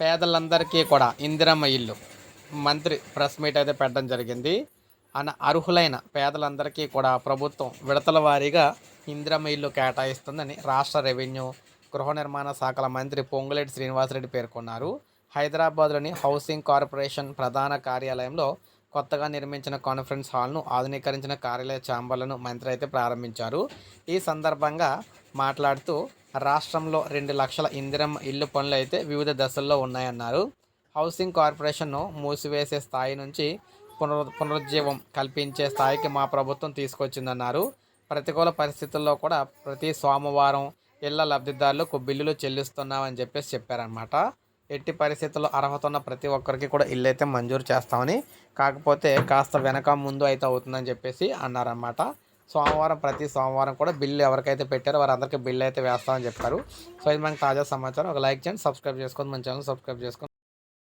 పేదలందరికీ కూడా ఇందిరమ్మ ఇల్లు. మంత్రి ప్రెస్ మీట్ అయితే పెట్టడం జరిగింది. అన అర్హులైన పేదలందరికీ కూడా ప్రభుత్వం విడతల వారీగా ఇందిరమ్మ ఇల్లు కేటాయిస్తుందని రాష్ట్ర రెవెన్యూ గృహ నిర్మాణ శాఖల మంత్రి పొంగులేటి శ్రీనివాసరెడ్డి పేర్కొన్నారు. హైదరాబాద్లోని హౌసింగ్ కార్పొరేషన్ ప్రధాన కార్యాలయంలో కొత్తగా నిర్మించిన కాన్ఫరెన్స్ హాల్ను ఆధునీకరించిన కార్యాలయ ఛాంబర్లను మంత్రి అయితే ప్రారంభించారు. ఈ సందర్భంగా మాట్లాడుతూ రాష్ట్రంలో రెండు లక్షల ఇందిరమ్మ ఇల్లు పనులు అయితే వివిధ దశల్లో ఉన్నాయన్నారు. హౌసింగ్ కార్పొరేషన్ను మూసివేసే స్థాయి నుంచి పునరు పునరుజ్జీవం కల్పించే స్థాయికి మా ప్రభుత్వం తీసుకొచ్చిందన్నారు. ప్రతికూల పరిస్థితుల్లో కూడా ప్రతి సోమవారం ఇళ్ళ లబ్ధిదారులకు బిల్లులు చెల్లిస్తున్నామని చెప్పేసి చెప్పారనమాట ఎట్టి పరిస్థితుల్లో అర్హత ఉన్న ప్రతి ఒక్కరికి కూడా ఇల్లు అయితే మంజూరు చేస్తామని కాకపోతే కాస్త వెనక ముందు అయితే అవుతుందని చెప్పేసి అన్నారన్నమాట. సోమవారం ప్రతి సోమవారం కూడా బిల్లు ఎవరికైతే పెట్టారో వారందరికీ బిల్లు అయితే వేస్తామని చెప్పారు. సో ఇది మనకి తాజా సమాచారం. ఒక లైక్ చేయండి సబ్స్క్రైబ్ చేసుకోండి మన ఛానల్ సబ్స్క్రైబ్ చేసుకోండి.